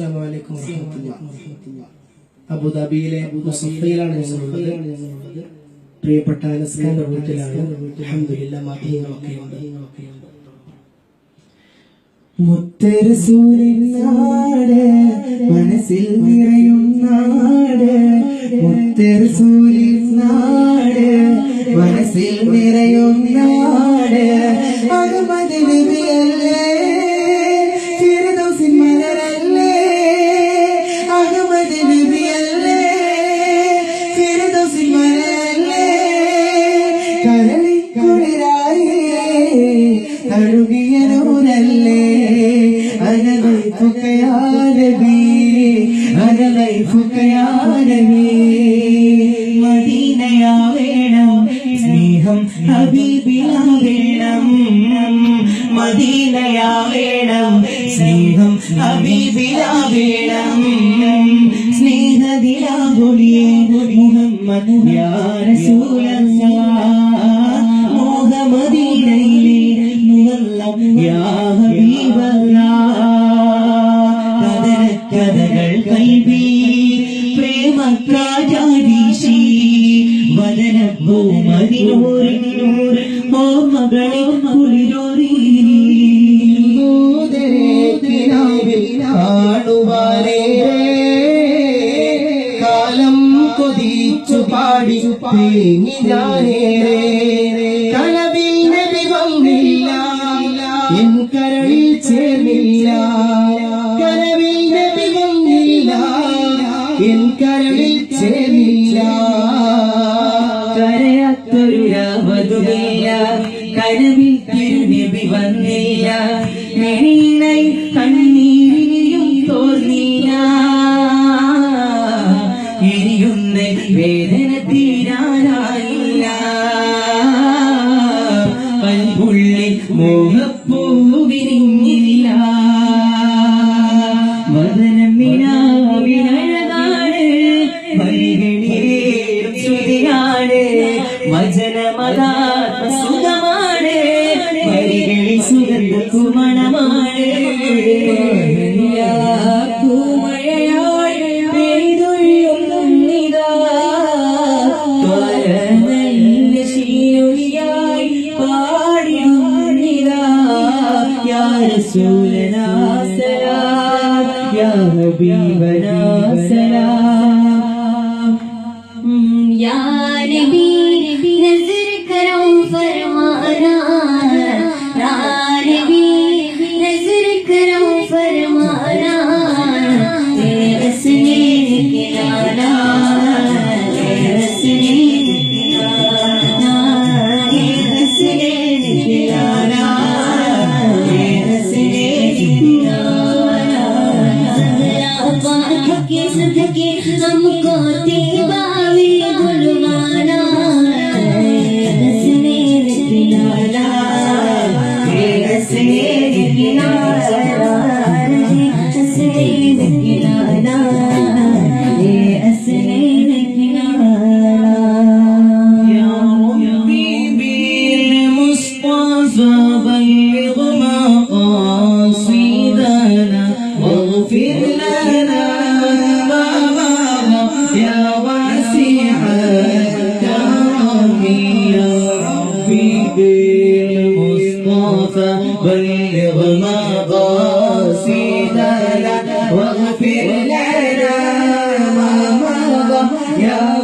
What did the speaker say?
അസ്സാം വലൈക്കും അബുദാബിയിലെ മുസഫയിലാണ് ഞങ്ങളുള്ളത്. പ്രിയപ്പെട്ട അനസ്കാന്റെ വീട്ടിലാണ്. അൽഹംദുലില്ലാ മാധ്യമങ്ങളൊക്കെ ഉണ്ട് മുത്തരസൂലിനാട് മനസ്സിൽ നിറയും നാട്. മുത്തരസൂലിനാട് മനസ്സിൽ നിറയും നാട്. അഹമ്മദ് നബിയല്ലേ അഹമ്മദ് നബിയല്ലേ ഫിർദൗസിൻ മലരല്ലേ കരളിക്കുളിരായി തഴുകിയ നൂറല്ലേ അനലൈഫുക്കയാനബി അനലൈഫുക്കയാനബി മദീനയാ വേണം സ്നേഹം ഹബീബിയാ വേണം മദീനയാ വേണം സ്നേഹം ഹബീബിയാ വേണം സ്നേഹദിലാകുളിയേ മുഹമ്മദ് മോഹമദീനയിലെ മുഹല്ലം കഥന കഥകൾ കൈവി പ്രേമക്കാജാരീശി വദന ഓ ഓർമ്മകളെ കുളിരോറി കൊതിച്ചു പാടി തേങ്ങി ഞാനേറെ. കലവിൽ നബി എൻ കരളിൽ ചേർന്നില്ല. കലവിൽ നബി എൻ കരളിൽ ചേർന്നില്ല. കരയാത്തൊരു രാവതുമില്ല കനവിൽ വേദന തീരാനായില്ല. കൽപുള്ളിൽ മോഹപ്പൂ വിരിഞ്ഞില്ല വദനമിനാവിനഴകാണ് വരികളിലേറും ശ്രുതിയാണ്. വചനമതാത്മ യാ റസൂലനാ يا യാ ഹബീബനാ सदके सदके हमको दीवावी गुलवाना हंसने किनारा हंसने किनारा हंसने किनारा हंसने किनारा يا ربي بالمصطفى بلغ فبلغ مقاصدنا واغفر لنا ما مضى. يا